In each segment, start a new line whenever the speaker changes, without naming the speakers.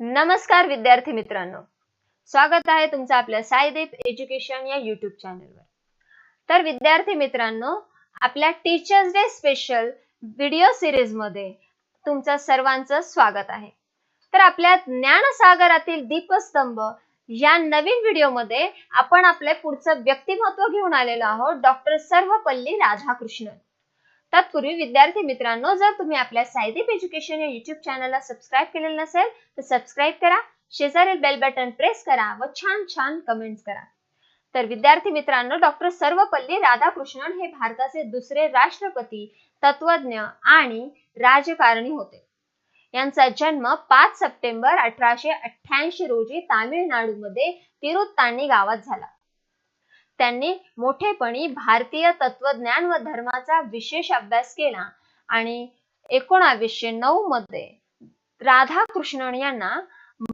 नमस्कार विद्यार्थी मित्रांनो. स्वागत आहे तुमचं आपल्या साईदीप एज्युकेशन या युट्यूब चॅनलवर तर विद्यार्थी मित्रांनो आपल्या टीचर्स डे स्पेशल व्हिडिओ सिरीजमध्ये तुमचं सर्वांचं स्वागत आहे. तर आपल्या ज्ञानसागरातील दीपस्तंभ या नवीन व्हिडिओमध्ये आपण आपले पुढचं व्यक्तिमत्व घेऊन आलेलो आहोत डॉक्टर सर्वपल्ली राधाकृष्णन. तत्पूर्वी विद्यार्थी मित्रांनो जर तुम्ही आपल्या सायदीप एज्युकेशन या युट्यूब चॅनलला सबस्क्राईब केलेलं नसेल तर सबस्क्राईब करा. शेजारील बेल बटन प्रेस करा व छान छान कमेंट्स करा. तर विद्यार्थी मित्रांनो डॉक्टर सर्वपल्ली राधाकृष्णन हे भारताचे दुसरे राष्ट्रपती तत्वज्ञ आणि राजकारणी होते. यांचा जन्म पाच सप्टेंबर अठराशे अठ्ठ्याऐंशी रोजी तामिळनाडूमध्ये तिरुत्तानी गावात झाला. त्यांनी मोठेपणी भारतीय तत्वज्ञान व धर्माचा विशेष अभ्यास केला. आणि एकोणावीसशे नऊ मध्ये राधाकृष्णन यांना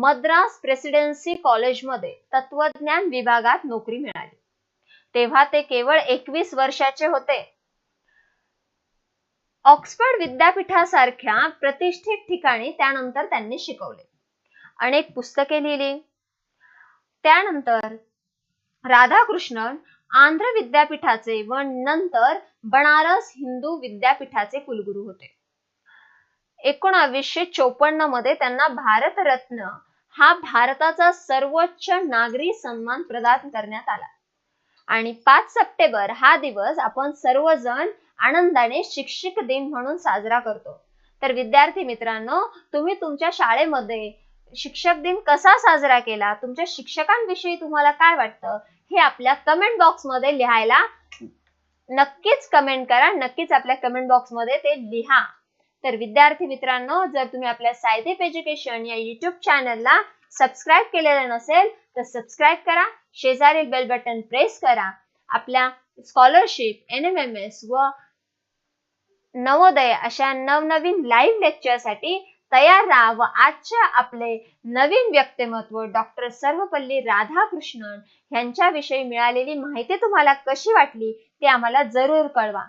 मद्रास प्रेसिडेन्सी कॉलेजमध्ये तत्वज्ञान विभागात नोकरी मिळाली. तेव्हा ते केवळ एकवीस वर्षाचे होते. ऑक्सफर्ड विद्यापीठासारख्या प्रतिष्ठित ठिकाणी त्यानंतर त्यांनी शिकवले. अनेक पुस्तके लिहिली. त्यानंतर राधाकृष्णन आंध्र विद्यापीठाचे व नंतर बनारस हिंदू विद्यापीठाचे कुलगुरू होते. एकोणावीसशे चोपन्नमध्ये त्यांना भारतरत्न हा भारताचा सर्वोच्च नागरी सन्मान प्रदान करण्यात आला. आणि पाच सप्टेंबर हा दिवस आपण सर्वजण आनंदाने शिक्षक दिन म्हणून साजरा करतो. तर विद्यार्थी मित्रांनो तुम्ही तुमच्या शाळेमध्ये शिक्षक दिन कसा साजरा केला? तुमच्या शिक्षकांविषयी तुम्हाला काय वाटतं? हे आपल्या कमेंट बॉक्समध्ये लिहायला नक्कीच कमेंट करा. नक्कीच आपल्या कमेंट बॉक्समध्ये ते लिहा. तर विद्यार्थी मित्रांनो जर तुम्ही आपल्या सायदीप एज्युकेशन या युट्यूब चॅनलला सबस्क्राईब केलेलं नसेल तर सबस्क्राईब करा. शेजारील बेल बटन प्रेस करा. आपल्या scholarship N M M S व नवोदय अशा नवनवीन लाईव्ह लेक्चरसाठी तयार राहा व आजच्या आपले नवीन व्यक्तिमत्व डॉक्टर सर्वपल्ली राधाकृष्णन यांच्याविषयी मिळालेली माहिती तुम्हाला कशी वाटली ते आम्हाला जरूर कळवा.